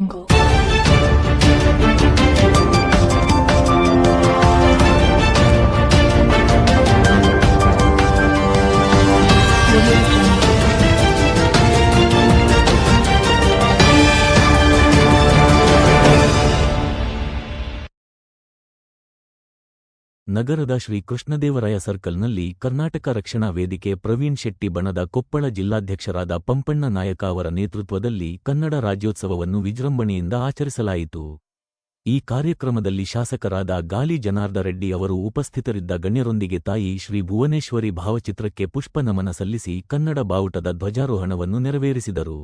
angle ನಗರದ ಶ್ರೀ ಕೃಷ್ಣದೇವರಾಯ ಸರ್ಕಲ್ನಲ್ಲಿ ಕರ್ನಾಟಕ ರಕ್ಷಣಾ ವೇದಿಕೆ ಪ್ರವೀಣ್ ಶೆಟ್ಟಿ ಬಣದ ಕೊಪ್ಪಳ ಜಿಲ್ಲಾಧ್ಯಕ್ಷರಾದ ಪಂಪಣ್ಣ ನಾಯಕ ಅವರ ನೇತೃತ್ವದಲ್ಲಿ ಕನ್ನಡ ರಾಜ್ಯೋತ್ಸವವನ್ನು ವಿಜೃಂಭಣೆಯಿಂದ ಆಚರಿಸಲಾಯಿತು. ಈ ಕಾರ್ಯಕ್ರಮದಲ್ಲಿ ಶಾಸಕರಾದ ಗಾಲಿ ಜನಾರ್ದ ರೆಡ್ಡಿ ಅವರು ಉಪಸ್ಥಿತರಿದ್ದ ಗಣ್ಯರೊಂದಿಗೆ ತಾಯಿ ಶ್ರೀ ಭುವನೇಶ್ವರಿ ಭಾವಚಿತ್ರಕ್ಕೆ ಪುಷ್ಪ ನಮನ ಸಲ್ಲಿಸಿ ಕನ್ನಡ ಬಾವುಟದ ಧ್ವಜಾರೋಹಣವನ್ನು ನೆರವೇರಿಸಿದರು.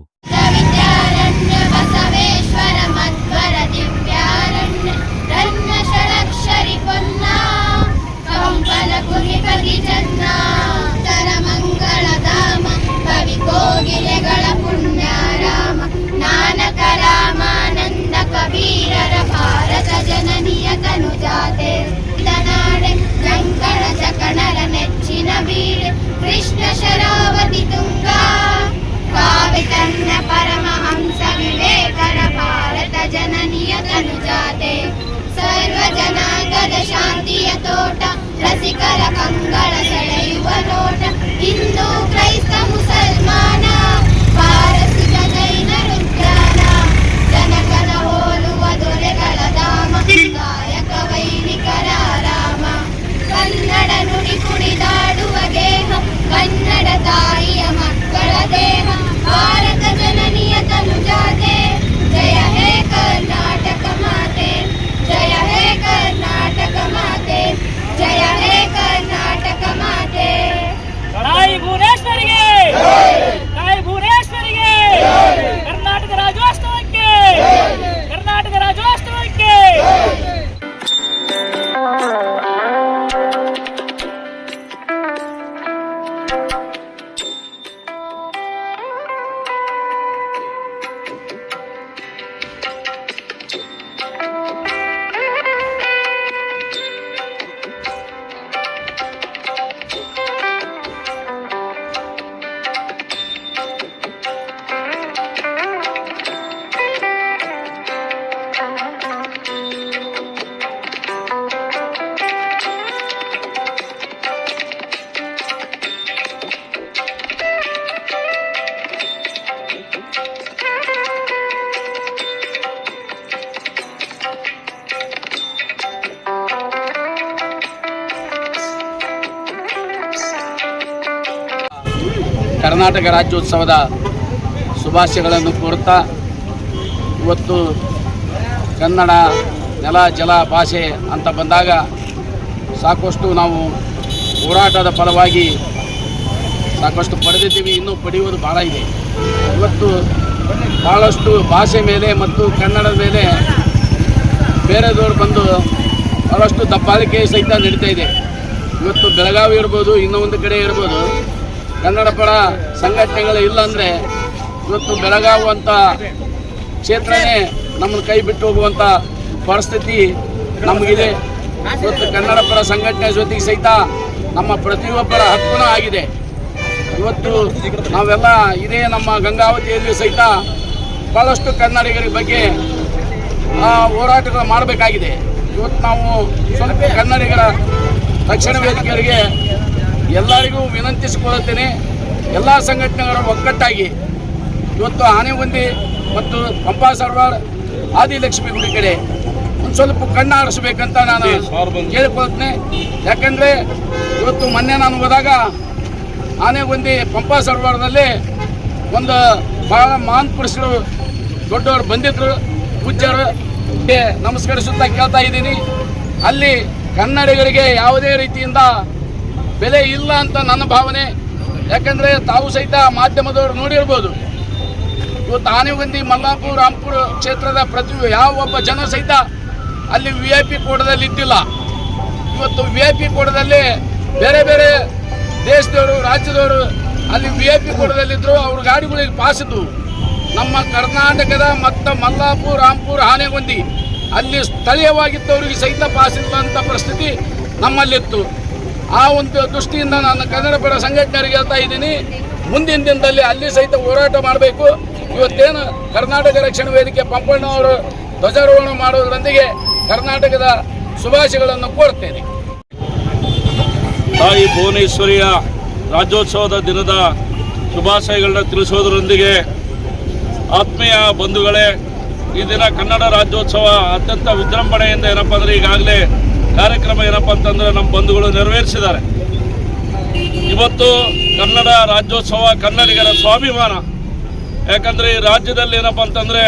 ಕವಿ ಕೋಗಿಲೆಗಳ ಪುಣ್ಯಾರಾಮ ನಾನಕ ರಾಮಾನಂದ ಕಬೀರರ ಭಾರತ ಜನನಿಯ ತನುಜಾತೆ ನಾಡೆ ಕಂಕಣ ಚಕಣರ ನೆಚ್ಚಿನ ಬೀಡೆ ಕೃಷ್ಣ ಶರಾವತಿ ತುಂಗಾ ಕಾವ್ಯ ತನ್ನ ಪರಮಹಂಸ ವಿವೇಕರ ಭಾರತ ಜನನಿಯ ತನುಜಾತೆ ಸರ್ವ ಜನಾಂಗದ ಶಾಂತಿಯ ತೋಟ ರಸಿಕರ ಕಂಗಳ ಕರ್ನಾಟಕ ರಾಜ್ಯೋತ್ಸವದ ಶುಭಾಶಯಗಳನ್ನು ಕೋರುತ್ತಾ ಇವತ್ತು ಕನ್ನಡ ನೆಲ, ಜಲ, ಭಾಷೆ ಅಂತ ಬಂದಾಗ ಸಾಕಷ್ಟು ನಾವು ಹೋರಾಟದ ಫಲವಾಗಿ ಸಾಕಷ್ಟು ಪಡೆದಿದ್ದೀವಿ, ಇನ್ನೂ ಪಡೆಯುವುದು ಭಾಳ ಇದೆ. ಇವತ್ತು ಭಾಳಷ್ಟು ಭಾಷೆ ಮೇಲೆ ಮತ್ತು ಕನ್ನಡದ ಮೇಲೆ ಬೇರೆದವರು ಬಂದು ಭಾಳಷ್ಟು ದಬ್ಬಾಳಿಕೆ ಸಹಿತ ನಡೀತಾ ಇದೆ. ಇವತ್ತು ಬೆಳಗಾವಿ ಇರ್ಬೋದು ಇನ್ನೊಂದು ಕಡೆ ಇರ್ಬೋದು ಕನ್ನಡ ಪರ ಸಂಘಟನೆಗಳು ಇಲ್ಲ ಇವತ್ತು ಬೆಳಗಾಗುವಂತ ಕ್ಷೇತ್ರನೇ ನಮ್ಮನ್ನು ಕೈ ಬಿಟ್ಟು ಹೋಗುವಂಥ ಪರಿಸ್ಥಿತಿ ನಮಗಿದೆ. ಇವತ್ತು ಕನ್ನಡ ಪರ ಸಂಘಟನೆ ಜೊತೆಗೆ ಸಹಿತ ನಮ್ಮ ಪ್ರತಿಯೊಬ್ಬರ ಹಕ್ಕುನೂ ಆಗಿದೆ. ಇವತ್ತು ನಾವೆಲ್ಲ ಇದೇ ನಮ್ಮ ಗಂಗಾವತಿಯಲ್ಲಿಯೂ ಸಹಿತ ಭಾಳಷ್ಟು ಕನ್ನಡಿಗರ ಬಗ್ಗೆ ಹೋರಾಟಗಳು ಮಾಡಬೇಕಾಗಿದೆ. ಇವತ್ತು ನಾವು ಸ್ವಲ್ಪ ಕನ್ನಡಿಗರ ರಕ್ಷಣಾ ವೇದಿಕೆಯವರಿಗೆ ಎಲ್ಲರಿಗೂ ವಿನಂತಿಸಿಕೊಳ್ಳುತ್ತೇನೆ ಎಲ್ಲ ಸಂಘಟನೆಗಳ ಒಗ್ಗಟ್ಟಾಗಿ ಇವತ್ತು ಆನೆಗುಂದಿ ಮತ್ತು ಪಂಪಾ ಸರ್ವಾರ್ ಆದಿಲಕ್ಷ್ಮಿ ಗುಡಿ ಕಡೆ ಒಂದು ಸ್ವಲ್ಪ ಕಣ್ಣು ಆಡಿಸ್ಬೇಕಂತ ನಾನು ಕೇಳಿಕೊಳ್ತೇನೆ. ಯಾಕಂದರೆ ಇವತ್ತು ಮೊನ್ನೆ ನಾನು ಹೋದಾಗ ಆನೆಗುಂದಿ ಪಂಪಾ ಸರ್ವಾರದಲ್ಲಿ ಒಂದು ಬಹಳ ಮಹಾನ್ ಪುರುಷರು ದೊಡ್ಡವರು ಬಂದಿದ್ದರು ಪೂಜ್ಯರು ಗೆ ನಮಸ್ಕರಿಸುತ್ತಾ ಕೇಳ್ತಾ ಇದ್ದೀನಿ. ಅಲ್ಲಿ ಕನ್ನಡಿಗರಿಗೆ ಯಾವುದೇ ರೀತಿಯಿಂದ ಬೆಲೆ ಇಲ್ಲ ಅಂತ ನನ್ನ ಭಾವನೆ. ಯಾಕಂದರೆ ತಾವು ಸಹಿತ ಮಾಧ್ಯಮದವರು ನೋಡಿರ್ಬೋದು. ಇವತ್ತು ಆನೆಗೊಂದಿ ಮಲ್ಲಾಪುರ ರಾಂಪುರ ಕ್ಷೇತ್ರದ ಪ್ರತಿ ಯಾವ ಒಬ್ಬ ಜನ ಸಹಿತ ಅಲ್ಲಿ ವಿ ಐ ಪಿ ಕೂಟದಲ್ಲಿ ಇದ್ದಿಲ್ಲ. ಇವತ್ತು ವಿ ಐ ಪಿ ಕೂಟದಲ್ಲಿ ಬೇರೆ ಬೇರೆ ದೇಶದವರು, ರಾಜ್ಯದವರು ಅಲ್ಲಿ ವಿ ಐ ಪಿ ಕೂಟದಲ್ಲಿದ್ದರು ಅವ್ರ ಗಾಡಿಗಳಿಗೆ ಪಾಸ್ ಇದ್ವು ನಮ್ಮ ಕರ್ನಾಟಕದ ಮತ್ತು ಮಲ್ಲಾಪುರ ರಾಂಪುರ ಆನೆಗೊಂದಿ ಅಲ್ಲಿ ಸ್ಥಳೀಯವಾಗಿದ್ದವರಿಗೆ ಸಹಿತ ಪಾಸ್ ಅಂತ ಪರಿಸ್ಥಿತಿ ನಮ್ಮಲ್ಲಿತ್ತು. ಆ ಒಂದು ದೃಷ್ಟಿಯಿಂದ ನಾನು ಕನ್ನಡ ಪರ ಸಂಘಟನೆಯವರಿಗೆ ಹೇಳ್ತಾ ಇದ್ದೀನಿ. ಮುಂದಿನ ದಿನದಲ್ಲಿ ಅಲ್ಲಿ ಸಹಿತ ಹೋರಾಟ ಮಾಡಬೇಕು. ಇವತ್ತೇನು ಕರ್ನಾಟಕ ರಕ್ಷಣಾ ವೇದಿಕೆ ಪಂಪಣ್ಣವರು ಧ್ವಜಾರೋಹಣ ಮಾಡೋದರೊಂದಿಗೆ ಕರ್ನಾಟಕದ ಶುಭಾಶಯಗಳನ್ನು ಕೋರ್ತೇನೆ ತಾಯಿ ಭುವನೇಶ್ವರಿಯ ರಾಜ್ಯೋತ್ಸವದ ದಿನದ ಶುಭಾಶಯಗಳನ್ನ ತಿಳಿಸೋದರೊಂದಿಗೆ ಆತ್ಮೀಯ ಬಂಧುಗಳೇ, ಈ ದಿನ ಕನ್ನಡ ರಾಜ್ಯೋತ್ಸವ ಅತ್ಯಂತ ವಿಜೃಂಭಣೆಯಿಂದ ಏನಪ್ಪ ಅಂದರೆ ಈಗಾಗಲೇ ಕಾರ್ಯಕ್ರಮ ಏನಪ್ಪ ಅಂತಂದರೆ ನಮ್ಮ ಬಂಧುಗಳು ನೆರವೇರಿಸಿದ್ದಾರೆ. ಇವತ್ತು ಕನ್ನಡ ರಾಜ್ಯೋತ್ಸವ ಕನ್ನಡಿಗರ ಸ್ವಾಭಿಮಾನ. ಯಾಕಂದರೆ ಈ ರಾಜ್ಯದಲ್ಲಿ ಏನಪ್ಪ ಅಂತಂದರೆ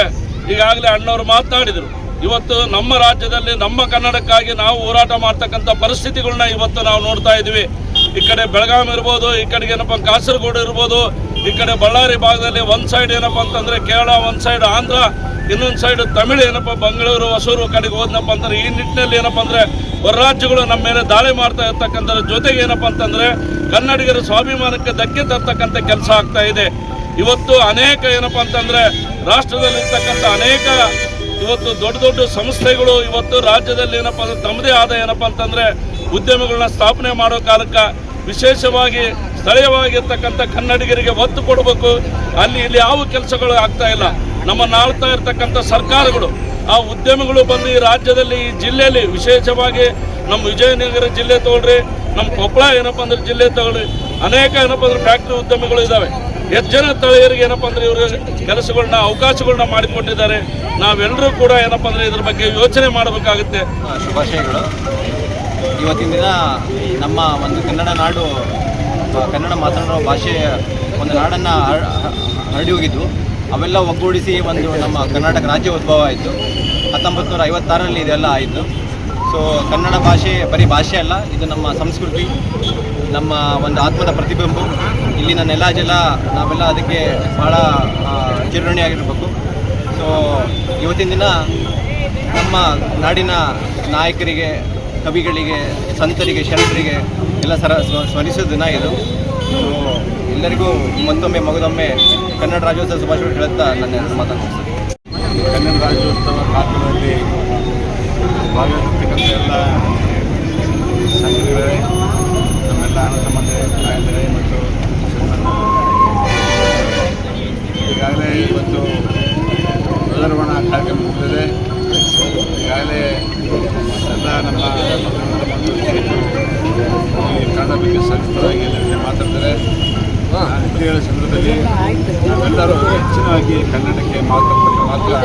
ಈಗಾಗಲೇ ಅಣ್ಣವರು ಮಾತನಾಡಿದರು. ಇವತ್ತು ನಮ್ಮ ರಾಜ್ಯದಲ್ಲಿ, ನಮ್ಮ ಕನ್ನಡಕ್ಕಾಗಿ ನಾವು ಹೋರಾಟ ಮಾಡ್ತಕ್ಕಂಥ ಪರಿಸ್ಥಿತಿಗಳನ್ನ ಇವತ್ತು ನಾವು ನೋಡ್ತಾ ಇದ್ದೀವಿ. ಈ ಕಡೆ ಬೆಳಗಾಂ ಇರ್ಬೋದು, ಈ ಕಡೆಗೆ ಏನಪ್ಪ ಕಾಸರಗೋಡು ಇರ್ಬೋದು, ಈ ಕಡೆ ಬಳ್ಳಾರಿ ಭಾಗದಲ್ಲಿ ಒಂದು ಸೈಡ್ ಏನಪ್ಪ ಅಂತಂದರೆ ಕೇರಳ, ಒಂದು ಸೈಡ್ ಆಂಧ್ರ, ಇನ್ನೊಂದು ಸೈಡ್ ತಮಿಳು ಏನಪ್ಪ, ಬೆಂಗಳೂರು, ಹೊಸೂರು ಕಡೆಗೆ ಹೋದ್ನಪ್ಪ ಅಂತಂದ್ರೆ ಈ ನಿಟ್ಟಿನಲ್ಲಿ ಏನಪ್ಪ ಅಂದರೆ ಹೊರ ರಾಜ್ಯಗಳು ನಮ್ಮ ಮೇಲೆ ದಾಳಿ ಮಾಡ್ತಾ ಇರ್ತಕ್ಕಂಥದ್ರ ಜೊತೆಗೆ ಏನಪ್ಪ ಅಂತಂದರೆ ಕನ್ನಡಿಗರ ಸ್ವಾಭಿಮಾನಕ್ಕೆ ಧಕ್ಕೆ ತರ್ತಕ್ಕಂಥ ಕೆಲಸ ಆಗ್ತಾ ಇದೆ. ಇವತ್ತು ಅನೇಕ ಏನಪ್ಪ ಅಂತಂದರೆ ರಾಷ್ಟ್ರದಲ್ಲಿರ್ತಕ್ಕಂಥ ಅನೇಕ ಇವತ್ತು ದೊಡ್ಡ ದೊಡ್ಡ ಸಂಸ್ಥೆಗಳು ಇವತ್ತು ರಾಜ್ಯದಲ್ಲಿ ಏನಪ್ಪ ಅಂದ್ರೆ ತಮ್ಮದೇ ಆದ ಏನಪ್ಪ ಅಂತಂದರೆ ಉದ್ಯಮಗಳನ್ನ ಸ್ಥಾಪನೆ ಮಾಡೋ ಕಾಲಕ್ಕೆ ವಿಶೇಷವಾಗಿ ಸ್ಥಳೀಯವಾಗಿರ್ತಕ್ಕಂಥ ಕನ್ನಡಿಗರಿಗೆ ಒತ್ತು ಕೊಡಬೇಕು. ಅಲ್ಲಿ ಇಲ್ಲಿ ಯಾವ ಕೆಲಸಗಳು ಆಗ್ತಾ ಇಲ್ಲ. ನಮ್ಮನ್ನು ಆಳ್ತಾ ಇರ್ತಕ್ಕಂಥ ಸರ್ಕಾರಗಳು ಆ ಉದ್ಯಮಗಳು ಬಂದು ಈ ರಾಜ್ಯದಲ್ಲಿ, ಈ ಜಿಲ್ಲೆಯಲ್ಲಿ ವಿಶೇಷವಾಗಿ ನಮ್ಮ ವಿಜಯನಗರ ಜಿಲ್ಲೆ ತಗೊಳ್ರಿ, ನಮ್ಮ ಕೊಪ್ಪಳ ಏನಪ್ಪ ಅಂದ್ರೆ ಜಿಲ್ಲೆ ತಗೊಳ್ಳಿ ಅನೇಕ ಏನಪ್ಪ ಅಂದ್ರೆ ಫ್ಯಾಕ್ಟ್ರಿ ಉದ್ಯಮಗಳು ಇದ್ದಾವೆ ಎಷ್ಟು ಜನ ತಳಿಯರಿಗೆ ಏನಪ್ಪ ಅಂದ್ರೆ ಇವರು ಕೆಲಸಗಳನ್ನ ಅವಕಾಶಗಳನ್ನ ಮಾಡಿಕೊಟ್ಟಿದ್ದಾರೆ. ನಾವೆಲ್ಲರೂ ಕೂಡ ಏನಪ್ಪ ಅಂದ್ರೆ ಇದ್ರ ಬಗ್ಗೆ ಯೋಚನೆ ಮಾಡಬೇಕಾಗುತ್ತೆ. ಶುಭಾಶಯಗಳು. ಇವತ್ತಿನ ದಿನ ನಮ್ಮ ಒಂದು ಕನ್ನಡ ನಾಡು, ಕನ್ನಡ ಮಾತನಾಡುವ ಭಾಷೆ ಒಂದು ನಾಡನ್ನು ಹರಡಿ ಹೋಗಿದ್ದು. ಅವೆಲ್ಲ ಒಗ್ಗೂಡಿಸಿ ಒಂದು ನಮ್ಮ ಕರ್ನಾಟಕ ರಾಜ್ಯ ಉದ್ಭವ ಆಯಿತು. ಹತ್ತೊಂಬತ್ತು ನೂರ ಐವತ್ತಾರರಲ್ಲಿ ಇದೆಲ್ಲ ಆಯಿತು. ಸೊ ಕನ್ನಡ ಭಾಷೆ ಬರೀ ಭಾಷೆ ಅಲ್ಲ ಇದು ನಮ್ಮ ಸಂಸ್ಕೃತಿ ನಮ್ಮ ಒಂದು ಆತ್ಮದ ಪ್ರತಿಬಿಂಬ. ಇಲ್ಲಿನ ನೆಲ ಜಲ ನಾವೆಲ್ಲ ಅದಕ್ಕೆ ಭಾಳ ಆ, ಚಿರಋಣಿಯಾಗಿರಬೇಕು. ಸೊ ಇವತ್ತಿನ ದಿನ ನಮ್ಮ ನಾಡಿನ ನಾಯಕರಿಗೆ ಕವಿಗಳಿಗೆ ಸಂತರಿಗೆ ಶರಣರಿಗೆ ಎಲ್ಲ ಸರ ಸ್ಮ- ಸ್ಮರಿಸೋ ದಿನ ಇದು. ಸೊ ಎಲ್ಲರಿಗೂ ಮತ್ತೊಮ್ಮೆ ಮಗದೊಮ್ಮೆ ಕನ್ನಡ ರಾಜ್ಯೋತ್ಸವ ಶುಭಾಶಯಗಳು ಹೇಳುತ್ತಾ ನನ್ನ ಮುಗಿಸ್ತೇನೆ. ಕನ್ನಡ ರಾಜ್ಯೋತ್ಸವ ಕಾರ್ಯಕ್ರಮದಲ್ಲಿ ಭಾಗವಹಿಸ್ತಕ್ಕಂಥ ಎಲ್ಲ ಸಂಘಗಳೇ ನಮ್ಮೆಲ್ಲ ಅಣ್ಣ ತಮ್ಮಂದಿರೇ ತಾಯಂದಿರೇ ಮತ್ತು ಈಗಾಗಲೇ ಇವತ್ತು ಧ್ವಜಾರೋಹಣ ಕಾರ್ಯಕ್ರಮ ಮುಗಿದಿದೆ ಈಗಾಗಲೇ ಎಲ್ಲ ನಮ್ಮ ಮಕ್ಕಳು ಈ ಕನ್ನಡ ಬಗ್ಗೆ ಸವಿಸ್ತರವಾಗಿ ಎಲ್ಲರಿಗೆ ಮಾತಾಡ್ತಾರೆ ನಾನು ಇಷ್ಟು ಹೇಳೋ ಸಂದರ್ಭದಲ್ಲಿ ನಾವೆಲ್ಲರೂ ಹೆಚ್ಚಿನವಾಗಿ ಕನ್ನಡಕ್ಕೆ ಮಾತಾಡ್ತಕ್ಕ ಮಾತ್ರ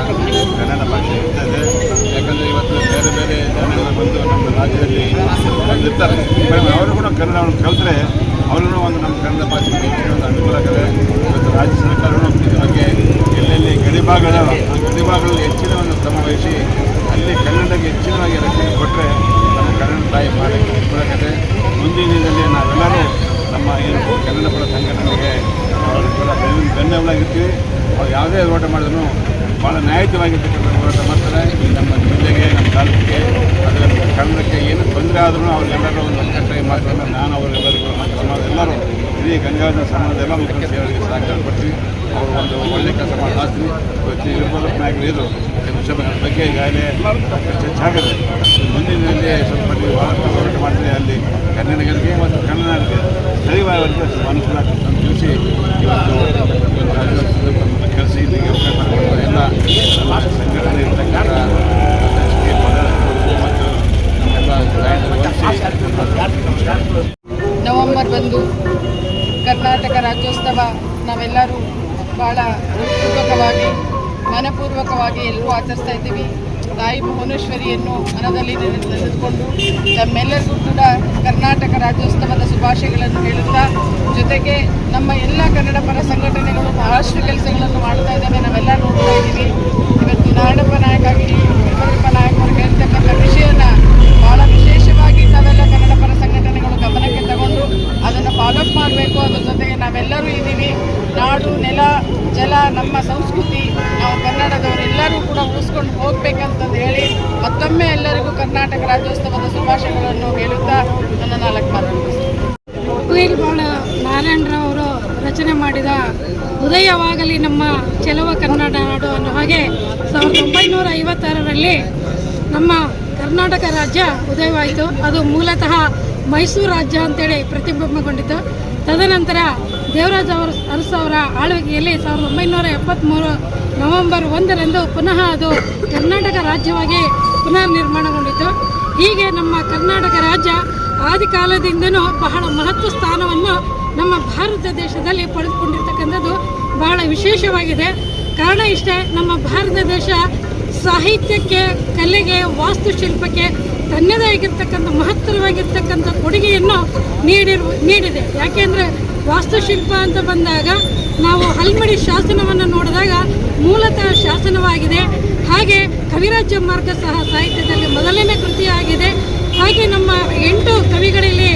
ಕನ್ನಡ ಭಾಷೆ ಇರ್ತದೆ ಯಾಕಂದರೆ ಇವತ್ತು ಬೇರೆ ಬೇರೆ ಜನಗಳು ಬಂದು ನಮ್ಮ ರಾಜ್ಯದಲ್ಲಿ ಬಂದಿರ್ತಾರೆ ಅವರು ಕೂಡ ಕನ್ನಡವನ್ನು ಕಲಿತ್ರೆ ಅವರು ಒಂದು ನಮ್ಮ ಕನ್ನಡ ಭಾಷೆಗೆ ಹೆಚ್ಚಿನ ಒಂದು ಅನುಕೂಲ ಆಗಿದೆ ಇವತ್ತು ರಾಜ್ಯ ಸರ್ಕಾರಗಳು ಇದ್ರ ಬಗ್ಗೆ ಎಲ್ಲೆಲ್ಲಿ ಗಡಿಭಾಗದ ಆ ಗಡಿಭಾಗಗಳಲ್ಲಿ ಹೆಚ್ಚಿನ ಒಂದು ಕ್ರಮ ವಹಿಸಿ ಅಲ್ಲಿ ಕನ್ನಡಕ್ಕೆ ಹೆಚ್ಚಿನವಾಗಿ ರಕ್ಷಣೆ ಕೊಟ್ಟರೆ ನಮ್ಮ ಕನ್ನಡ ತಾಯಿ ಮಾಡಲಿಕ್ಕೆ ಅನುಕೂಲ ಆಗಿದೆ ಮುಂದಿನ ದಿನದಲ್ಲಿ ನಾವೆಲ್ಲರೂ ನಮ್ಮ ಏನು ಕನ್ನಡ ಪರ ಸಂಘಟನೆಗೆ ಬೆನ್ನ ಬೆನ್ನೆಲುಬಾಗಿರ್ತೀವಿ. ಅವ್ರು ಯಾವುದೇ ಹೋರಾಟ ಮಾಡಿದ್ರು ಭಾಳ ನ್ಯಾಯಯುತವಾಗಿರ್ತಕ್ಕಂಥ ಹೋರಾಟ ಮಾಡ್ತಾರೆ. ಈ ನಮ್ಮ ಜಿಲ್ಲೆಗೆ, ನಮ್ಮ ತಾಲೂಕಿಗೆ, ಅದರ ಕನ್ನಡಕ್ಕೆ ಏನು ತೊಂದರೆ ಆದರೂ ಅವರೆಲ್ಲರೂ ಒಂದು ಒಗ್ಗಟ್ಟಾಗಿ ಮಾಡ್ತಾರೆ ನಾನು ಅವರೆಲ್ಲರಿಗೂ ಸಮಾಜ ಎಲ್ಲರೂ ಇಡೀ ಗಂಗಾಧರ ಸಮಾಜದ ಎಲ್ಲ ಮುಖ್ಯಮಂತ್ರಿಯವರಿಗೆ ಸಹಕಾರ ಕೊಡ್ತೀವಿ. ಒಂದು ಒಳ್ಳೆ ಕೆಲಸ ಮಾಡಿ ಮಾಡ್ತೀವಿ ಇವತ್ತು ಇರ್ಬೋದು ನಾಯಕರು ಇದ್ರು ಈ ವಿಷಯಗಳ ಬಗ್ಗೆ ಈಗಾಗಲೇ ಚರ್ಚೆ ಆಗಿದೆ ಮುಂದಿನ ದಿನದಲ್ಲಿ ಸ್ವಲ್ಪ ನೀವು ಹೋರಾಟ ಮಾಡಿದ್ರೆ ಅಲ್ಲಿ ಕನ್ನಡಿಗರಿಗೆ ಮತ್ತು ಕನ್ನಡಕ್ಕೆ ಸ್ಥಳೀಯವಾಗಿ ಅನುಕೂಲ ಅಂತ ತಿಳಿಸಿ ಇವತ್ತು ಕೆಲಸ ಇಲ್ಲಿಗೆ ಎಲ್ಲ ಸಂಘಟನೆ ಇರ್ತಕ್ಕಂಥ ಮತ್ತು ನವೆಂಬರ್ ಬಂದು ಕರ್ನಾಟಕ ರಾಜ್ಯೋತ್ಸವ ನಾವೆಲ್ಲರೂ ಭಾಳ ಪೂರ್ವಕವಾಗಿ ಮನಪೂರ್ವಕವಾಗಿ ಎಲ್ಲರೂ ಆಚರಿಸ್ತಾ ಇದ್ದೀವಿ. ತಾಯಿ ಭುವನೇಶ್ವರಿಯನ್ನು ಮನದಲ್ಲಿ ನೆನೆಸಿಕೊಂಡು ತಮ್ಮೆಲ್ಲರಿಗೂ ಕೂಡ ಕರ್ನಾಟಕ ರಾಜ್ಯೋತ್ಸವದ ಶುಭಾಶಯಗಳನ್ನು ಹೇಳುತ್ತಾ, ಜೊತೆಗೆ ನಮ್ಮ ಎಲ್ಲ ಕನ್ನಡ ಪರ ಸಂಘಟನೆಗಳು ಬಹಳಷ್ಟು ಕೆಲಸಗಳನ್ನು ಮಾಡ್ತಾ ಇದ್ದಾವೆ. ನಾವೆಲ್ಲ ನೋಡ್ತಾ ಇದ್ದೀವಿ. ಇವತ್ತು ನಾಡಪ್ಪ ನಾಯಕ ಆಗಿರಲಿ ನಾಯಕ್ ಅವರು ಹೇಳ್ತಕ್ಕಂಥ ವಿಷಯನ ಫಾಲೋಅಪ್ ಮಾಡಬೇಕು ಅದ್ರ ಜೊತೆಗೆ ನಾವೆಲ್ಲರೂ ಇದ್ದೀವಿ. ನಾಡು, ನೆಲ, ಜಲ, ನಮ್ಮ ಸಂಸ್ಕೃತಿ, ನಾವು ಕನ್ನಡದವರೆಲ್ಲರೂ ಕೂಡ ಉಳಿಸ್ಕೊಂಡು ಹೋಗ್ಬೇಕಂತಂದು ಹೇಳಿ ಮತ್ತೊಮ್ಮೆ ಎಲ್ಲರಿಗೂ ಕರ್ನಾಟಕ ರಾಜ್ಯೋತ್ಸವದ ಶುಭಾಶಯಗಳನ್ನು ಹೇಳುತ್ತಾ ನನ್ನ ನಾಲ್ಕು ನಾರಾಯಣರಾವ್ ಅವರು ರಚನೆ ಮಾಡಿದ ಉದಯವಾಗಲಿ ನಮ್ಮ ಚೆಲುವ ಕನ್ನಡ ನಾಡು ಅನ್ನೋ ಹಾಗೆ ಸಾವಿರದ ಒಂಬೈನೂರ ಐವತ್ತಾರರಲ್ಲಿ ನಮ್ಮ ಕರ್ನಾಟಕ ರಾಜ್ಯ ಉದಯವಾಯಿತು. ಅದು ಮೂಲತಃ ಮೈಸೂರು ರಾಜ್ಯ ಅಂತೇಳಿ ಪ್ರತಿಬಿಂಬಗೊಂಡಿತು. ತದನಂತರ ದೇವರಾಜ ಅವರ ಅರಸು ಅವರ ಆಳ್ವಿಕೆಯಲ್ಲಿ ಸಾವಿರದ ಒಂಬೈನೂರ ಎಪ್ಪತ್ತ್ಮೂರು ನವೆಂಬರ್ ಒಂದರಂದು ಪುನಃ ಅದು ಕರ್ನಾಟಕ ರಾಜ್ಯವಾಗಿ ಪುನರ್ ನಿರ್ಮಾಣಗೊಂಡಿತು ಹೀಗೆ ನಮ್ಮ ಕರ್ನಾಟಕ ರಾಜ್ಯ ಆದಿ ಕಾಲದಿಂದನೂ ಬಹಳ ಮಹತ್ವ ಸ್ಥಾನವನ್ನು ನಮ್ಮ ಭಾರತ ದೇಶದಲ್ಲಿ ಪಡೆದುಕೊಂಡಿರ್ತಕ್ಕಂಥದ್ದು ಬಹಳ ವಿಶೇಷವಾಗಿದೆ. ಕಾರಣ ಇಷ್ಟೇ, ನಮ್ಮ ಭಾರತ ದೇಶ ಸಾಹಿತ್ಯಕ್ಕೆ, ಕಲೆಗೆ, ವಾಸ್ತುಶಿಲ್ಪಕ್ಕೆ ತನ್ನದೇ ಆಗಿರ್ತಕ್ಕಂಥ ಮಹತ್ತರವಾಗಿರ್ತಕ್ಕಂಥ ಕೊಡುಗೆಯನ್ನು ನೀಡಿರು, ನೀಡಿದೆ. ಯಾಕೆಂದರೆ ವಾಸ್ತುಶಿಲ್ಪ ಅಂತ ಬಂದಾಗ ನಾವು ಹಲ್ಮಡಿ ಶಾಸನವನ್ನು ನೋಡಿದಾಗ ಮೂಲತಃ ಶಾಸನವಾಗಿದೆ. ಹಾಗೆ ಕವಿರಾಜ್ಯ ಮಾರ್ಗ ಸಹ ಸಾಹಿತ್ಯದಲ್ಲಿ ಮೊದಲನೇ ಕೃತಿಯಾಗಿದೆ. ಹಾಗೆ ನಮ್ಮ ಎಂಟು ಕವಿಗಳಲ್ಲಿ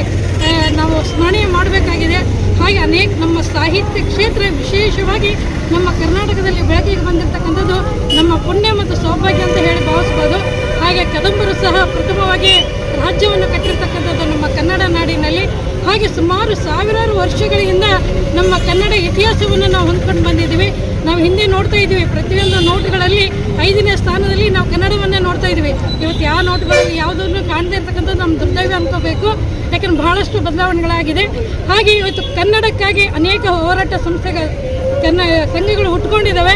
ನಾವು ಸ್ಮರಣೆ ಮಾಡಬೇಕಾಗಿದೆ. ಹಾಗೆ ಅನೇಕ ನಮ್ಮ ಸಾಹಿತ್ಯ ಕ್ಷೇತ್ರ ವಿಶೇಷವಾಗಿ ನಮ್ಮ ಕರ್ನಾಟಕದಲ್ಲಿ ಬೆಳಕಿಗೆ ಬಂದಿರತಕ್ಕಂಥದ್ದು ನಮ್ಮ ಪುಣ್ಯ ಮತ್ತು ಸೌಭಾಗ್ಯ ಅಂತ ಹೇಳಿ ಭಾವಿಸ್ಬೋದು. ಹಾಗೆ ಕದಂಬರು ಸಹ ಪ್ರಥಮವಾಗಿ ರಾಜ್ಯವನ್ನು ಕಟ್ಟಿರ್ತಕ್ಕಂಥದ್ದು ನಮ್ಮ ಕನ್ನಡ ನಾಡಿನಲ್ಲಿ. ಹಾಗೆ ಸುಮಾರು ಸಾವಿರಾರು ವರ್ಷಗಳಿಂದ ನಮ್ಮ ಕನ್ನಡ ಇತಿಹಾಸವನ್ನು ನಾವು ಹೊಂದ್ಕೊಂಡು ಬಂದಿದ್ದೀವಿ. ನಾವು ಹಿಂದೆ ನೋಡ್ತಾ ಇದ್ದೀವಿ. ಪ್ರತಿಯೊಂದು ನೋಟುಗಳಲ್ಲಿ ಐದನೇ ಸ್ಥಾನದಲ್ಲಿ ನಾವು ಕನ್ನಡವನ್ನೇ ನೋಡ್ತಾ ಇದ್ದೀವಿ. ಇವತ್ತು ಯಾವ ನೋಟುಗಳಲ್ಲಿ ಯಾವುದನ್ನು ಕಾಣದೇ ಇರ್ತಕ್ಕಂಥದ್ದು ನಮ್ಮ ದುರ್ದೈವ ಅನ್ಕೋಬೇಕು. ಯಾಕಂದ್ರೆ ಬಹಳಷ್ಟು ಬದಲಾವಣೆಗಳಾಗಿದೆ. ಹಾಗೆ ಇವತ್ತು ಕನ್ನಡಕ್ಕಾಗಿ ಅನೇಕ ಹೋರಾಟ ಸಂಸ್ಥೆಗಳು ಕನ್ನ ಸಂಘಗಳು ಹುಟ್ಕೊಂಡಿದ್ದಾವೆ.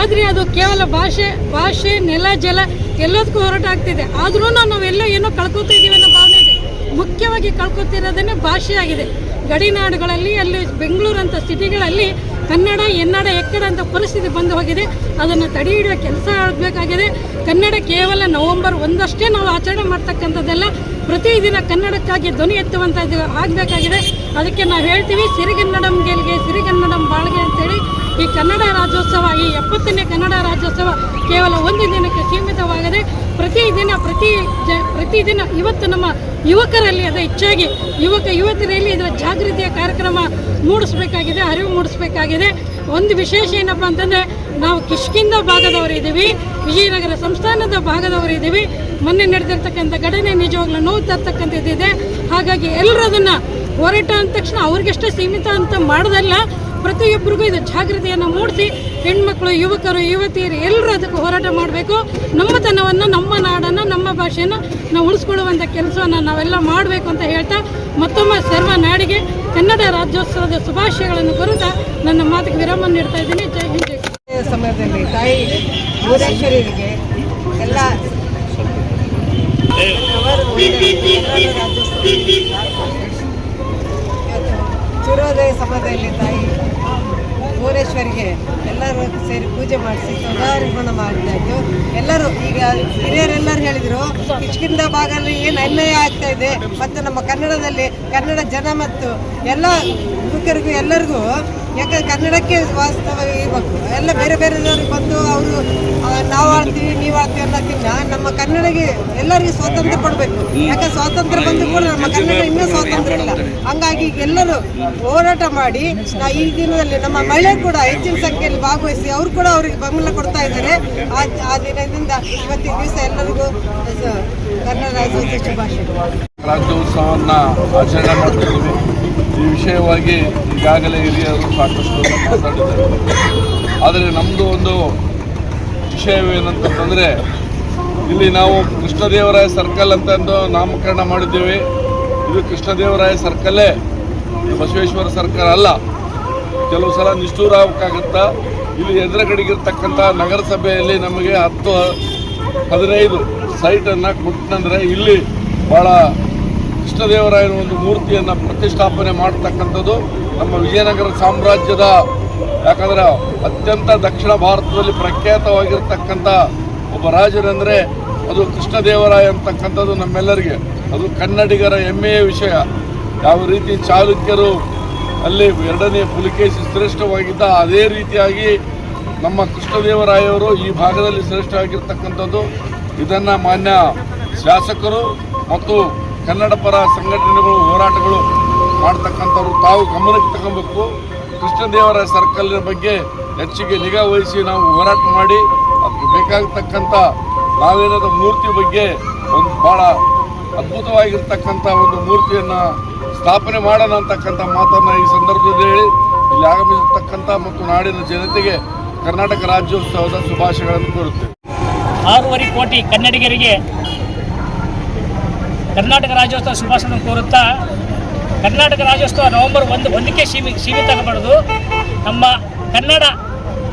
ಆದರೆ ಅದು ಕೇವಲ ಭಾಷೆ ಭಾಷೆ, ನೆಲ, ಜಲ ಎಲ್ಲದಕ್ಕೂ ಹೊರಟಾಗ್ತಿದೆ ಆದರೂ ನಾವೆಲ್ಲ ಏನೋ ಕಳ್ಕೊತಾ ಅನ್ನೋ ಭಾವನೆ ಇದೆ. ಮುಖ್ಯವಾಗಿ ಕಳ್ಕೊತಿರೋದನ್ನೇ ಭಾಷೆ ಆಗಿದೆ. ಗಡಿನಾಡುಗಳಲ್ಲಿ ಅಲ್ಲಿ ಬೆಂಗಳೂರಂಥ ಸಿಟಿಗಳಲ್ಲಿ ಕನ್ನಡ, ಎನ್ನಡ, ಎಕ್ಕಡ ಅಂತ ಪರಿಸ್ಥಿತಿ ಬಂದು ಹೋಗಿದೆ. ಅದನ್ನು ತಡೆ ಹಿಡಿಯೋ ಕೆಲಸ ಆಗಬೇಕಾಗಿದೆ. ಕನ್ನಡ ಕೇವಲ ನವೆಂಬರ್ ಒಂದಷ್ಟೇ ನಾವು ಆಚರಣೆ ಮಾಡ್ತಕ್ಕಂಥದ್ದೆಲ್ಲ. ಪ್ರತಿದಿನ ಕನ್ನಡಕ್ಕಾಗಿ ಧ್ವನಿ ಎತ್ತುವಂಥದ್ದು ಆಗಬೇಕಾಗಿದೆ. ಅದಕ್ಕೆ ನಾವು ಹೇಳ್ತೀವಿ, ಸಿರಿಗನ್ನಡಂ ಗೆಲ್ಗೆ ಸಿರಿಗನ್ನಡಂ ಬಾಳ್ಗೆ ಅಂತೇಳಿ ಈ ಕನ್ನಡ ರಾಜ್ಯೋತ್ಸವ, ಈ ಎಪ್ಪತ್ತನೇ ಕನ್ನಡ ರಾಜ್ಯೋತ್ಸವ ಕೇವಲ ಒಂದು ದಿನಕ್ಕೆ ಸೀಮಿತವಾಗದೆ ಪ್ರತಿದಿನ, ಪ್ರತಿ ಜ, ಪ್ರತಿದಿನ ಇವತ್ತು ನಮ್ಮ ಯುವಕರಲ್ಲಿ ಅದು ಹೆಚ್ಚಾಗಿ, ಯುವಕ ಯುವತಿಯರಲ್ಲಿ ಇದರ ಜಾಗೃತಿಯ ಕಾರ್ಯಕ್ರಮ ಮೂಡಿಸ್ಬೇಕಾಗಿದೆ, ಅರಿವು ಮೂಡಿಸ್ಬೇಕಾಗಿದೆ. ಒಂದು ವಿಶೇಷ ಏನಪ್ಪ ಅಂತಂದರೆ, ನಾವು ಕಿಷ್ಕಿಂದ ಭಾಗದವರಿದ್ದೀವಿ, ವಿಜಯನಗರ ಸಂಸ್ಥಾನದ ಭಾಗದವರಿದ್ದೀವಿ. ಮೊನ್ನೆ ನಡೆದಿರ್ತಕ್ಕಂಥ ಘಟನೆ ನಿಜವಾಗ್ಲೂ ನೋವು ತರ್ತಕ್ಕಂಥದ್ದಿದೆ. ಹಾಗಾಗಿ ಎಲ್ಲರೂ ಅದನ್ನು ಹೋರಾಟ ಅಂದ ತಕ್ಷಣ ಅವ್ರಿಗಷ್ಟೇ ಸೀಮಿತ ಅಂತ ಮಾಡೋದಲ್ಲ, ಪ್ರತಿಯೊಬ್ಬರಿಗೂ ಇದು ಜಾಗೃತಿಯನ್ನು ಮೂಡಿಸಿ ಹೆಣ್ಮಕ್ಳು, ಯುವಕರು, ಯುವತಿಯರು ಎಲ್ಲರೂ ಅದಕ್ಕೆ ಹೋರಾಟ ಮಾಡಬೇಕು. ನಮ್ಮತನವನ್ನು ನಮ್ಮ ನಾಡನ್ನು, ನಮ್ಮ ಭಾಷೆಯನ್ನು ನಾವು ಉಳಿಸ್ಕೊಳ್ಳುವಂಥ ಕೆಲಸವನ್ನು ನಾವೆಲ್ಲ ಮಾಡಬೇಕು ಅಂತ ಹೇಳ್ತಾ ಮತ್ತೊಮ್ಮೆ ಸರ್ವ ನಾಡಿಗೆ ಕನ್ನಡ ರಾಜ್ಯೋತ್ಸವದ ಶುಭಾಶಯಗಳನ್ನು ಕೋರುತ್ತಾ ನನ್ನ ಮಾತಿಗೆ ವಿರಾಮ ನೀಡ್ತಾ ಇದ್ದೀನಿ. ಜೈ ಹಿಂದ್. ಸಮಯದಲ್ಲಿ ತಾಯಿ ಎಲ್ಲ ರಾಜ್ಯೋತ್ಸವ ಸಮಯದಲ್ಲಿ ತಾಯಿ ಭುವನೇಶ್ವರಿಗೆ ಎಲ್ಲರೂ ಸೇರಿ ಪೂಜೆ ಮಾಡಿಸಿ ಧ್ವಜಾರೋಹಣ ಮಾಡಿದ್ದಾಯ್ತು ಎಲ್ಲರೂ ಈಗ ಹಿರಿಯರೆಲ್ಲರೂ ಹೇಳಿದರು ಕಿಚ್ಕಿಂದ ಭಾಗದಲ್ಲಿ ಏನು ಅನ್ಯಾಯ ಆಗ್ತಾ ಇದೆ. ಮತ್ತು ನಮ್ಮ ಕನ್ನಡದಲ್ಲಿ ಕನ್ನಡ ಜನ ಮತ್ತು ಎಲ್ಲ ಯುವಕರಿಗೂ ಎಲ್ಲರಿಗೂ ಯಾಕಂದ್ರೆ ಕನ್ನಡಕ್ಕೆ ವಾಸ್ತವ ಇರಬೇಕು ಎಲ್ಲ ಬೇರೆ ಬೇರೆದವ್ರಿಗೆ ಬಂದು ಅವರು ನಾವು ಆಡ್ತೀವಿ, ನೀವು ಆಡ್ತೀವಿ ಅನ್ನೋದಕ್ಕಿಂತ ನಮ್ಮ ಕನ್ನಡಿಗೆ ಎಲ್ಲರಿಗೂ ಸ್ವಾತಂತ್ರ್ಯ ಕೊಡಬೇಕು. ಯಾಕಂದ್ರೆ ಸ್ವಾತಂತ್ರ್ಯ ಬಂದು ಕೂಡ ನಮ್ಮ ಕನ್ನಡ ಇನ್ನೂ ಸ್ವಾತಂತ್ರ್ಯ ಇಲ್ಲ. ಹಂಗಾಗಿ ಎಲ್ಲರೂ ಹೋರಾಟ ಮಾಡಿ, ನಾ ಈ ದಿನದಲ್ಲಿ ನಮ್ಮ ಮಹಿಳೆ ಕೂಡ ಹೆಚ್ಚಿನ ಸಂಖ್ಯೆಯಲ್ಲಿ ಭಾಗವಹಿಸಿ, ಅವರು ಕೂಡ ಅವರಿಗೆ ಬೆಂಬಲ ಕೊಡ್ತಾ ಇದ್ದಾರೆ. ಆ ದಿನದಿಂದ ಇವತ್ತಿನ ದಿವಸ ಎಲ್ಲರಿಗೂ ಕನ್ನಡ ರಾಜ್ಯೋತ್ಸವ ಶುಭಾಶಯಗಳು ರಾಜ್ಯೋತ್ಸವವನ್ನು ಆಚರಣೆ ಮಾಡ್ತಿದ್ದೀವಿ ಈ ವಿಷಯವಾಗಿ ಈಗಾಗಲೇ ಹಿರಿಯರು ಸಾಕಷ್ಟು ಮಾತಾಡಿದ್ದಾರೆ. ಆದರೆ ನಮ್ಮದು ಒಂದು ವಿಷಯವೇನಂತಂದರೆ ಇಲ್ಲಿ ನಾವು ಕೃಷ್ಣದೇವರಾಯ ಸರ್ಕಲ್ ಅಂತಂದು ನಾಮಕರಣ ಮಾಡಿದ್ದೀವಿ. ಇದು ಕೃಷ್ಣದೇವರಾಯ ಸರ್ಕಲ್ಲೇ ಬಸವೇಶ್ವರ ಸರ್ಕಲ್ ಅಲ್ಲ. ಕೆಲವು ಸಲ ನಿಷ್ಠೂರ ಆಗಬೇಕಾಗತ್ತಾ. ಇಲ್ಲಿ ಎದುರುಗಡೆಗಿರ್ತಕ್ಕಂಥ ನಗರಸಭೆಯಲ್ಲಿ ನಮಗೆ ಹತ್ತು ಹದಿನೈದು ಸೈಟನ್ನು ಕೊಟ್ಟಂದರೆ ಇಲ್ಲಿ ಭಾಳ ಕೃಷ್ಣದೇವರಾಯನ ಒಂದು ಮೂರ್ತಿಯನ್ನು ಪ್ರತಿಷ್ಠಾಪನೆ ಮಾಡತಕ್ಕಂಥದ್ದು ನಮ್ಮ ವಿಜಯನಗರ ಸಾಮ್ರಾಜ್ಯದ, ಯಾಕಂದರೆ ಅತ್ಯಂತ ದಕ್ಷಿಣ ಭಾರತದಲ್ಲಿ ಪ್ರಖ್ಯಾತವಾಗಿರ್ತಕ್ಕಂಥ ಒಬ್ಬ ರಾಜರೆಂದರೆ ಅದು ಕೃಷ್ಣದೇವರಾಯ ಅಂತಕ್ಕಂಥದ್ದು ನಮ್ಮೆಲ್ಲರಿಗೆ. ಅದು ಕನ್ನಡಿಗರ ಹೆಮ್ಮೆಯ ವಿಷಯ. ಯಾವ ರೀತಿ ಚಾಲುಕ್ಯರು ಅಲ್ಲಿ ಎರಡನೇ ಪುಲಿಕೇಶಿ ಶ್ರೇಷ್ಠವಾಗಿದ್ದ ಅದೇ ರೀತಿಯಾಗಿ ನಮ್ಮ ಕೃಷ್ಣದೇವರಾಯವರು ಈ ಭಾಗದಲ್ಲಿ ಶ್ರೇಷ್ಠವಾಗಿರ್ತಕ್ಕಂಥದ್ದು ಇದನ್ನು ಮಾನ್ಯ ಶಾಸಕರು ಮತ್ತು ಕನ್ನಡ ಪರ ಸಂಘಟನೆಗಳು, ಹೋರಾಟಗಳು ಮಾಡ್ತಕ್ಕಂಥವ್ರು ತಾವು ಗಮನಕ್ಕೆ ತಗೊಬೇಕು ಕೃಷ್ಣದೇವರ ಸರ್ಕಲ್ನ ಬಗ್ಗೆ ಹೆಚ್ಚಿಗೆ ನಿಗಾ ವಹಿಸಿ ನಾವು ಹೋರಾಟ ಮಾಡಿ, ಅದಕ್ಕೆ ಬೇಕಾಗತಕ್ಕಂಥ ನಾವೇನಾದ ಮೂರ್ತಿ ಬಗ್ಗೆ ಒಂದು ಭಾಳ ಅದ್ಭುತವಾಗಿರ್ತಕ್ಕಂಥ ಒಂದು ಮೂರ್ತಿಯನ್ನು ಸ್ಥಾಪನೆ ಮಾಡೋಣ ಅಂತಕ್ಕಂಥ ಮಾತನ್ನು ಈ ಸಂದರ್ಭದಲ್ಲಿ ಹೇಳಿ, ಇಲ್ಲಿ ಆಗಮಿಸಿರ್ತಕ್ಕಂಥ ಮತ್ತು ನಾಡಿನ ಜನತೆಗೆ ಕರ್ನಾಟಕ ರಾಜ್ಯೋತ್ಸವದ ಶುಭಾಶಯಗಳನ್ನು ಕೋರುತ್ತೇವೆ ಆರೂವರೆ ಕೋಟಿ ಕನ್ನಡಿಗರಿಗೆ ಕರ್ನಾಟಕ ರಾಜ್ಯೋತ್ಸವ ಶುಭಾಶಯ ಕೋರುತ್ತಾ, ಕರ್ನಾಟಕ ರಾಜ್ಯೋತ್ಸವ ನವೆಂಬರ್ ಒಂದು ಒಂದಕ್ಕೆ ಸೀಮಿ ಸೀಮಿತ ಆಗಬಾರ್ದು ನಮ್ಮ ಕನ್ನಡ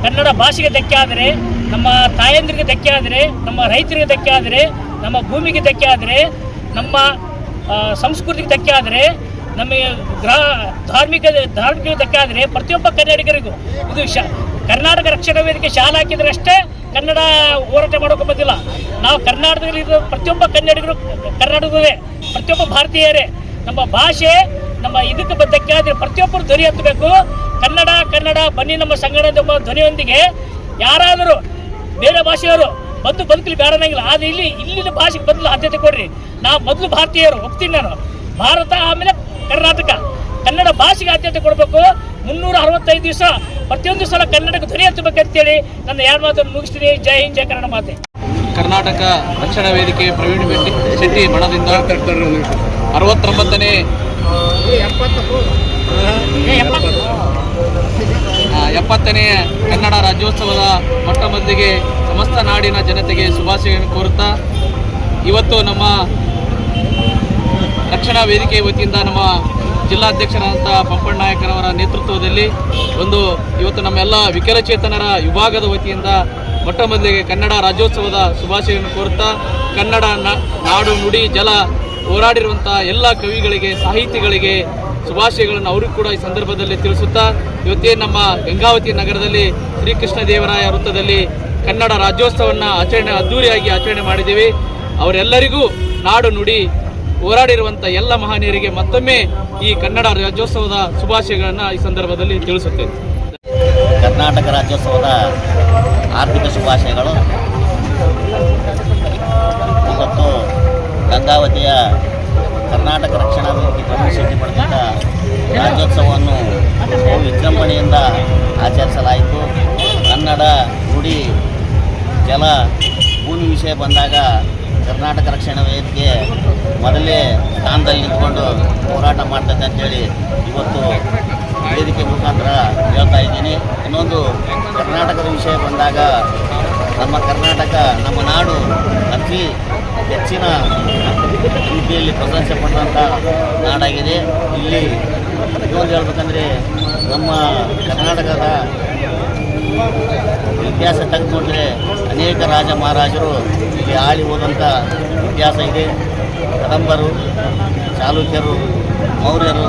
ಕನ್ನಡ ಭಾಷೆಗೆ ಧಕ್ಕೆ ಆದರೆ, ನಮ್ಮ ತಾಯಂದ್ರಿಗೆ ಧಕ್ಕೆ ಆದರೆ, ನಮ್ಮ ರೈತರಿಗೆ ಧಕ್ಕೆ ಆದರೆ, ನಮ್ಮ ಭೂಮಿಗೆ ಧಕ್ಕೆ ಆದರೆ, ನಮ್ಮ ಸಂಸ್ಕೃತಿಗೆ ಧಕ್ಕೆ ಆದರೆ, ನಮಗೆ ಗ್ರಾ, ಧಾರ್ಮಿಕ ಧಾರ್ಮಿಕ ಧಕ್ಕೆ ಆದರೆ ಪ್ರತಿಯೊಬ್ಬ ಕನ್ನಡಿಗರಿಗೂ ಇದು ಶ ಕರ್ನಾಟಕ ರಕ್ಷಣಾ ವೇದಿಕೆ ಶಾಲೆ ಹಾಕಿದ್ರಷ್ಟೇ ಕನ್ನಡ ಹೋರಾಟ ಮಾಡೋಕೆ ಬಂದಿಲ್ಲ. ನಾವು ಕರ್ನಾಟಕದಲ್ಲಿ ಇರೋ ಪ್ರತಿಯೊಬ್ಬ ಕನ್ನಡಿಗರು ಕರ್ನಾಟಕದಲ್ಲೇ, ಪ್ರತಿಯೊಬ್ಬ ಭಾರತೀಯರೇ, ನಮ್ಮ ಭಾಷೆ, ನಮ್ಮ ಇದಕ್ಕೆ ಬದ್ಧಕ್ಕೆ ಆದರೆ ಪ್ರತಿಯೊಬ್ಬರು ಧ್ವನಿ ಹತ್ತಬೇಕು ಕನ್ನಡ ಕನ್ನಡ, ಬನ್ನಿ ನಮ್ಮ ಸಂಗಡ ಧ್ವನಿಯೊಂದಿಗೆ ಯಾರಾದರೂ ಬೇರೆ ಭಾಷೆಯವರು ಬಂದು ಬದುಕಲಿ ಬೇಡ ಅನ್ನಂಗಿಲ್ಲ. ಆದರೆ ಇಲ್ಲಿ, ಇಲ್ಲಿನ ಭಾಷೆಗೆ ಬದಲು ಆದ್ಯತೆ ಕೊಡ್ರಿ. ನಾವು ಮೊದಲು ಭಾರತೀಯರು, ಒಪ್ತೀನಿ ನಾನು. ಭಾರತ ಆಮೇಲೆ ಕರ್ನಾಟಕ. ಕನ್ನಡ ಭಾಷೆಗೆ ಆದ್ಯತೆ ಕೊಡಬೇಕು. ಮುನ್ನೂರ ಅರವತ್ತೈದು ದಿವಸ ಪ್ರತಿಯೊಂದು ಸಲ ಕನ್ನಡಕ್ಕೆ ಧ್ವನಿ ಎತ್ತಬೇಕಂತೇಳಿ ನನ್ನ ಎರಡು ಮಾತನ್ನು ಮುಗಿಸ್ತೀನಿ. ಜೈ ಹಿಂದ್ ಜಯ ಕನ್ನಡ ಮಾತೆ. ಕರ್ನಾಟಕ ರಕ್ಷಣಾ ವೇದಿಕೆ ಪ್ರವೀಣ್ ಬೆಟ್ಟಿ ಶೆಟ್ಟಿ ಬಣದಿಂದ ಅರವತ್ತೊಂಬತ್ತನೇ ಎಪ್ಪತ್ತನೇ ಕನ್ನಡ ರಾಜ್ಯೋತ್ಸವದ ಮೊಟ್ಟ ಮೊದಲಿಗೆ ಸಮಸ್ತ ನಾಡಿನ ಜನತೆಗೆ ಶುಭಾಶಯಗಳನ್ನು ಕೋರುತ್ತಾ ಇವತ್ತು ನಮ್ಮ ರಕ್ಷಣಾ ವೇದಿಕೆ ವತಿಯಿಂದ ನಮ್ಮ ಜಿಲ್ಲಾಧ್ಯಕ್ಷರಾದಂಥ ಪಂಪಣ್ಣ ನಾಯಕರವರ ನೇತೃತ್ವದಲ್ಲಿ ಒಂದು ಇವತ್ತು ನಮ್ಮೆಲ್ಲ ವಿಕಲಚೇತನರ ವಿಭಾಗದ ವತಿಯಿಂದ ಮೊಟ್ಟ ಮೊದಲಿಗೆ ಕನ್ನಡ ರಾಜ್ಯೋತ್ಸವದ ಶುಭಾಶಯವನ್ನು ಕೋರುತ್ತಾ ಕನ್ನಡ ನಾಡು ನುಡಿ ಜಲ ಹೋರಾಡಿರುವಂಥ ಎಲ್ಲ ಕವಿಗಳಿಗೆ, ಸಾಹಿತಿಗಳಿಗೆ ಶುಭಾಶಯಗಳನ್ನು ಅವರಿಗೂ ಕೂಡ ಈ ಸಂದರ್ಭದಲ್ಲಿ ತಿಳಿಸುತ್ತಾ ಇವತ್ತೇ ನಮ್ಮ ಗಂಗಾವತಿ ನಗರದಲ್ಲಿ ಶ್ರೀಕೃಷ್ಣ ದೇವರಾಯ ವೃತ್ತದಲ್ಲಿ ಕನ್ನಡ ರಾಜ್ಯೋತ್ಸವವನ್ನು ಆಚರಣೆ, ಅದ್ದೂರಿಯಾಗಿ ಆಚರಣೆ ಮಾಡಿದ್ದೀವಿ. ಅವರೆಲ್ಲರಿಗೂ ನಾಡು ನುಡಿ ಹೋರಾಡಿರುವಂಥ ಎಲ್ಲ ಮಹನೀಯರಿಗೆ ಮತ್ತೊಮ್ಮೆ ಈ ಕನ್ನಡ ರಾಜ್ಯೋತ್ಸವದ ಶುಭಾಶಯಗಳನ್ನು ಈ ಸಂದರ್ಭದಲ್ಲಿ ತಿಳಿಸುತ್ತೇನೆ. ಕರ್ನಾಟಕ ರಾಜ್ಯೋತ್ಸವದ ಆರ್ಥಿಕ ಶುಭಾಶಯಗಳು. ಇವತ್ತು ಗಂಗಾವತಿಯ ಕರ್ನಾಟಕ ರಕ್ಷಣಾ ವೇದಿಕೆ ಶೆಟ್ಟಿ ಪಡೆದಿದ್ದ ರಾಜ್ಯೋತ್ಸವವನ್ನು ವಿಜೃಂಭಣೆಯಿಂದ ಆಚರಿಸಲಾಯಿತು. ಕನ್ನಡ ನುಡಿ ಜಲ, ಭೂಮಿ ವಿಷಯ ಬಂದಾಗ ಕರ್ನಾಟಕ ರಕ್ಷಣಾ ವೇದಿಕೆ ಮೊದಲೇ ಸ್ಥಾನದಲ್ಲಿ ನಿಂತ್ಕೊಂಡು ಹೋರಾಟ ಮಾಡ್ತದೆ ಅಂತೇಳಿ ಇವತ್ತು ವೇದಿಕೆ ಮುಖಾಂತರ ಹೇಳ್ತಾ ಇದ್ದೀನಿ. ಇನ್ನೊಂದು ಕರ್ನಾಟಕದ ವಿಷಯ ಬಂದಾಗ ನಮ್ಮ ಕರ್ನಾಟಕ, ನಮ್ಮ ನಾಡು ಅತಿ ಹೆಚ್ಚಿನ ರೀತಿಯಲ್ಲಿ ಪ್ರಶಂಸೆ ಪಡೆದಂಥ ನಾಡಾಗಿದೆ. ಇಲ್ಲಿ ಇನ್ನೊಂದು ಹೇಳ್ಬೇಕಂದ್ರೆ ನಮ್ಮ ಕರ್ನಾಟಕದ ಇತಿಹಾಸ ತೆಗೆದುಕೊಂಡ್ರೆ ಅನೇಕ ರಾಜ ಮಹಾರಾಜರು ಇಲ್ಲಿ ಆಳಿ ಹೋದಂಥ ಇತಿಹಾಸ ಇದೆ. ಕದಂಬರು, ಚಾಲುಕ್ಯರು, ಮೌರ್ಯರು.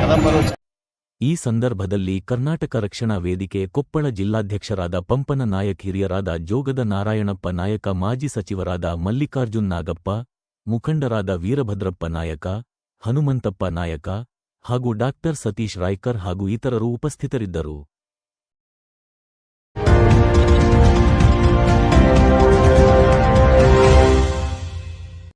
ಕದಂಬರು. ಈ ಸಂದರ್ಭದಲ್ಲಿ ಕರ್ನಾಟಕ ರಕ್ಷಣಾ ವೇದಿಕೆ ಕೊಪ್ಪಳ ಜಿಲ್ಲಾಧ್ಯಕ್ಷರಾದ ಪಂಪನ ನಾಯಕ್, ಹಿರಿಯರಾದ ಜೋಗದ ನಾರಾಯಣಪ್ಪ ನಾಯಕ, ಮಾಜಿ ಸಚಿವರಾದ ಮಲ್ಲಿಕಾರ್ಜುನ್ ನಾಗಪ್ಪ, ಮುಖಂಡರಾದ ವೀರಭದ್ರಪ್ಪ ನಾಯಕ, ಹನುಮಂತಪ್ಪ ನಾಯಕ ಹಾಗೂ ಡಾಕ್ಟರ್ ಸತೀಶ್ ರಾಯ್ಕರ್ ಹಾಗೂ ಇತರರು ಉಪಸ್ಥಿತರಿದ್ದರು.